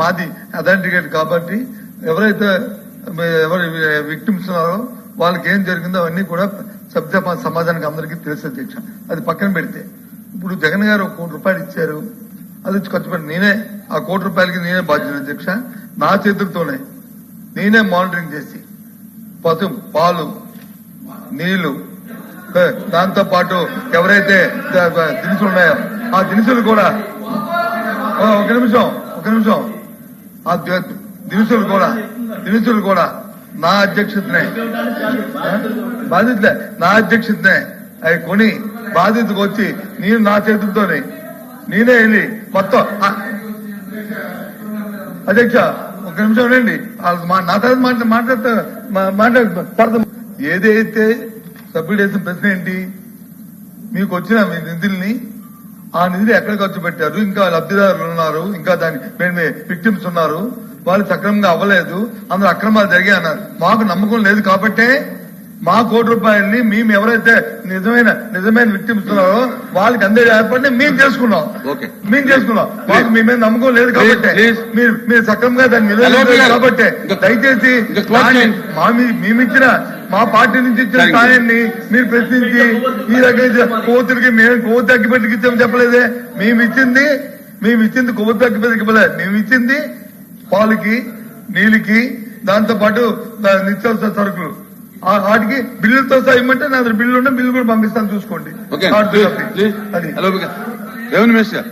మాది అథెంటికేట్ కాబట్టి ఎవరైతే ఎవరు విక్టిమ్స్ ఉన్నారో వాళ్ళకి ఏం జరిగిందో అవన్నీ కూడా సభ్య సమాజానికి అందరికీ తెలిసే అధ్యక్ష అది పక్కన పెడితే. ఇప్పుడు జగన్ గారు ఒక కోటి రూపాయలు ఇచ్చారు. అది ఖర్చు పెట్టి నేనే ఆ కోటి రూపాయలకి నేనే బాధ్యత అధ్యక్ష. నా చేతులతోనే నేనే మానిటరింగ్ చేసి పసు పాలు నీళ్ళు దాంతో పాటు ఎవరైతే దినుసులు ఉన్నాయో ఆ దినుసులు కూడా ఒక నిమిషం ఒక నిమిషం. ఆ దినుసులు కూడా దినుసులు కూడా నా అధ్యక్షతనే. బాధితులే నా అధ్యక్షతనే. అవి కొని బాధితుకు వచ్చి నేను నా చేతులతోనే. నేనే వెళ్ళి మొత్తం అధ్యక్ష ఒక నిమిషం రండి మా- నా తర్వాత మాట్లా మాట్లాడతా ఏదైతే సభ్యుడు వేసిన ప్రశ్న ఏంటి? మీకు వచ్చిన మీ నిధుల్ని ఆ నిధులు ఎక్కడ ఖర్చు పెట్టారు? ఇంకా లబ్ధిదారులు ఉన్నారు ఇంకా దాని విక్టిమ్స్ ఉన్నారు. వాళ్ళు సక్రమంగా అవ్వలేదు అందులో అక్రమాలు జరిగాయి అన్నారు. మాకు నమ్మకం లేదు కాబట్టే మా కోటి రూపాయల్ని మేము ఎవరైతే నిజమైన నిజమైన విక్టిమ్స్ ఉన్నారో వాళ్ళకి అందే ఏర్పడిని మేము చేసుకున్నాం. మేము చేసుకున్నాం మాకు మీ మీద నమ్మకం లేదు కాబట్టి. మీరు సక్రమంగా దాన్ని Pierre. కాబట్టి దయచేసి. మా మేమిచ్చిన మా పార్టీ నుంచి ఇచ్చిన Thank you. స్థాయిని మీరు ప్రశ్నించి ఈ రకంగా కోతులకి మేము కొవ్వొత్తి అగ్గిపెట్టికి ఇచ్చామని చెప్పలేదే మేము ఇచ్చింది మేము ఇచ్చింది కొవ్వొత్తి అగ్గిపెట్టికి మేము ఇచ్చింది పాలకి నీళ్ళకి దాంతో పాటు నిత్యావసర సరుకులు వాటికి బిల్లులతో సహా ఇమ్మంటే నా దగ్గర బిల్లు ఉంటే బిల్లు కూడా పంపిస్తాను చూసుకోండి. అది. Revenue minister